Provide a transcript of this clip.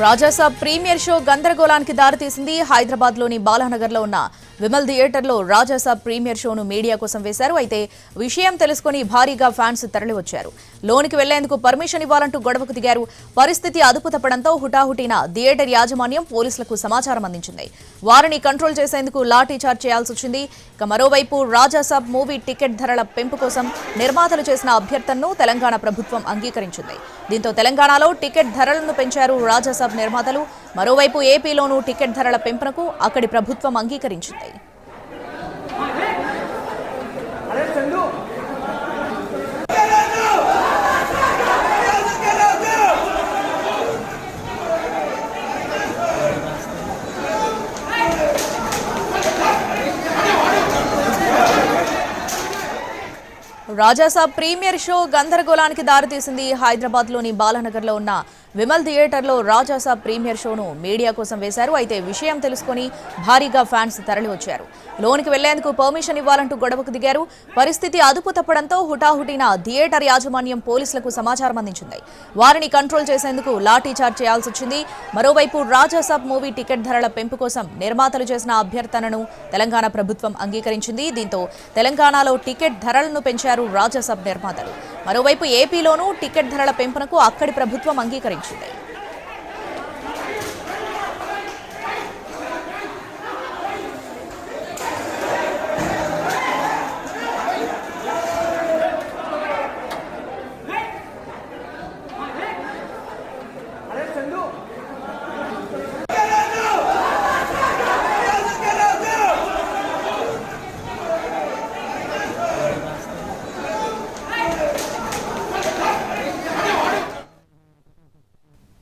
Raja Saab premiere show గందరగోళానికి దారితీసింది హైదరాబాద్లోని బాలానగర్లో ఉన్న విమల్ థియేటర్లో రాజాసాబ్ ప్రీమియర్ షోను మీడియా కోసం వేశారు. అయితే విషయం తెలుసుకుని భారీగా ఫ్యాన్స్ తరలివచ్చారు. లోనికి వెళ్ళేందుకు పర్మిషన్ ఇవ్వాలంటూ గొడవకు దిగారు. పరిస్థితి అదుపు తప్పడంతో హుటాహుటిన థియేటర్ యాజమాన్యం పోలీసులకు సమాచారం అందించింది. వారిని కంట్రోల్ చేసేందుకు లాఠీ చార్జ్ చేయాల్సి వచ్చింది. ఇక మరోవైపు రాజాసాబ్ మూవీ టికెట్ ధరల పెంపు కోసం నిర్మాతలు చేసిన అభ్యర్థనను తెలంగాణ ప్రభుత్వం అంగీకరించింది. దీంతో తెలంగాణలో టికెట్ ధరలను పెంచారు రాజాసాబ్ నిర్మాతలు మరోవైపు ఏపీలోనూ టికెట్ ధరల పెంపునకు అక్కడి ప్రభుత్వం అంగీకరించింది. రాజాసాబ్ ప్రీమియర్ షో గందరగోళానికి దారితీసింది హైదరాబాద్లోని ఉన్న విమల్ థియేటర్లో రాజాసాబ్ ప్రీమియర్ షోను మీడియా కోసం వేశారు. అయితే విషయం తెలుసుకొని భారీగా ఫ్యాన్స్ తరలివచ్చారు లోనికి వెళ్ళేందుకు పర్మిషన్ ఇవ్వాలంటూ గొడవకు దిగారు. పరిస్థితి అదుపు తప్పడంతో హుటాహుటిన థియేటర్ యాజమాన్యం పోలీసులకు సమాచారం అందించింది. వారిని కంట్రోల్ చేసేందుకు లాఠీ చార్జ్ చేయాల్సి వచ్చింది. మరోవైపు రాజాసాబ్ మూవీ టికెట్ ధరల పెంపు కోసం నిర్మాతలు చేసిన అభ్యర్థనను తెలంగాణ ప్రభుత్వం అంగీకరించింది. దీంతో తెలంగాణలో టికెట్ ధరలను పెంచారు రాజాసాబ్ నిర్మాతలు. మరోవైపు ఏపీలోనూ టికెట్ ధరల పెంపునకు అక్కడి ప్రభుత్వం అంగీకరించింది. চলে